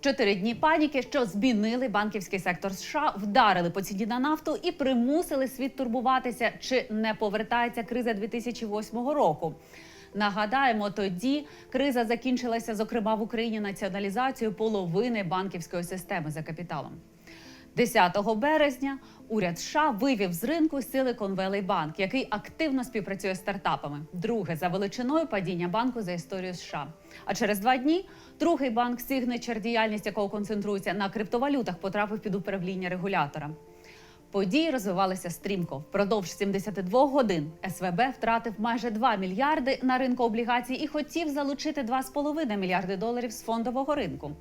Чотири дні паніки, що змінили банківський сектор США, вдарили по ціні на нафту і примусили світ турбуватися, чи не повертається криза 2008 року. Нагадаємо, тоді криза закінчилася, зокрема в Україні, націоналізацією половини банківської системи за капіталом. 10 березня уряд США вивів з ринку Silicon Valley Bank, який активно співпрацює з стартапами. Друге за величиною падіння банку за історію США. А через два дні другий банк Signature, діяльність якого концентрується на криптовалютах, потрапив під управління регулятора. Події розвивалися стрімко. Впродовж 72 годин СВБ втратив майже 2 мільярди на ринку облігацій і хотів залучити 2,5 мільярди доларів з фондового ринку.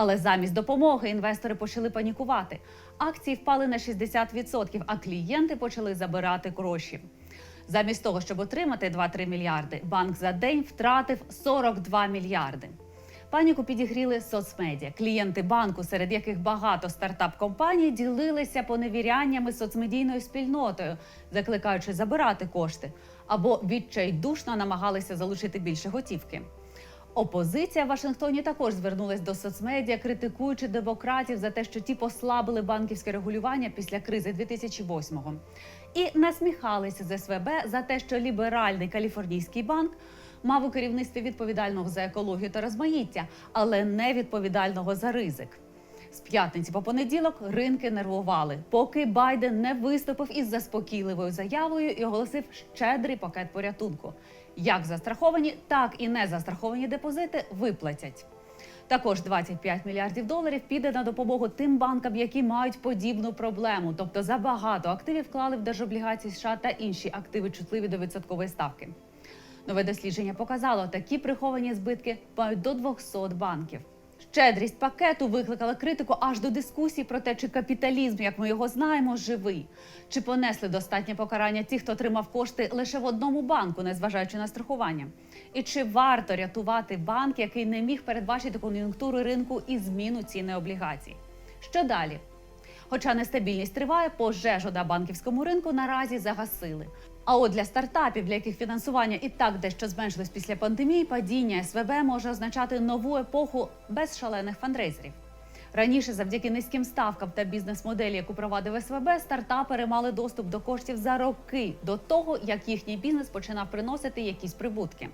Але замість допомоги інвестори почали панікувати. Акції впали на 60%, а клієнти почали забирати гроші. Замість того, щоб отримати 2-3 мільярди, банк за день втратив 42 мільярди. Паніку підігріли соцмедіа. Клієнти банку, серед яких багато стартап-компаній, ділилися поневіряннями соцмедійною спільнотою, закликаючи забирати кошти, або відчайдушно намагалися залучити більше готівки. Опозиція в Вашингтоні також звернулась до соцмедіа, критикуючи демократів за те, що ті послабили банківське регулювання після кризи 2008-го. І насміхалися з СВБ за те, що ліберальний каліфорнійський банк мав у керівництві відповідального за екологію та розмаїття, але не відповідального за ризик. З п'ятниці по понеділок ринки нервували, поки Байден не виступив із заспокійливою заявою і оголосив щедрий пакет порятунку. Як застраховані, так і не застраховані депозити виплатять. Також 25 мільярдів доларів піде на допомогу тим банкам, які мають подібну проблему, тобто забагато активів вклали в держоблігації США та інші активи чутливі до відсоткової ставки. Нове дослідження показало, такі приховані збитки мають до 200 банків. Щедрість пакету викликала критику аж до дискусій про те, чи капіталізм, як ми його знаємо, живий, чи понесли достатнє покарання ті, хто отримав кошти лише в одному банку, незважаючи на страхування, і чи варто рятувати банк, який не міг передбачити кон'юнктуру ринку і зміну ціни облігацій. Що далі? Хоча нестабільність триває, пожежу на банківському ринку наразі загасили. А от для стартапів, для яких фінансування і так дещо зменшилось після пандемії, падіння СВБ може означати нову епоху без шалених фандрейзерів. Раніше, завдяки низьким ставкам та бізнес-моделі, яку провадив СВБ, стартапери мали доступ до коштів за роки до того, як їхній бізнес починав приносити якісь прибутки.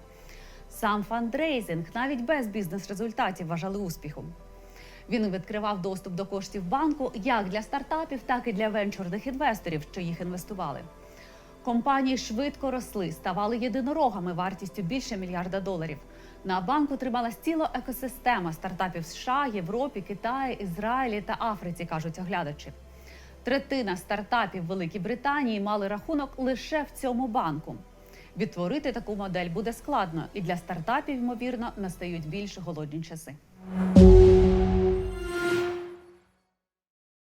Сам фандрейзинг навіть без бізнес-результатів вважали успіхом. Він відкривав доступ до коштів банку як для стартапів, так і для венчурних інвесторів, що їх інвестували. Компанії швидко росли, ставали єдинорогами вартістю більше мільярда доларів. На банку трималась ціла екосистема стартапів США, Європі, Китаї, Ізраїлі та Африці, кажуть оглядачі. Третина стартапів Великій Британії мали рахунок лише в цьому банку. Відтворити таку модель буде складно, і для стартапів, ймовірно, настають більш голодні часи.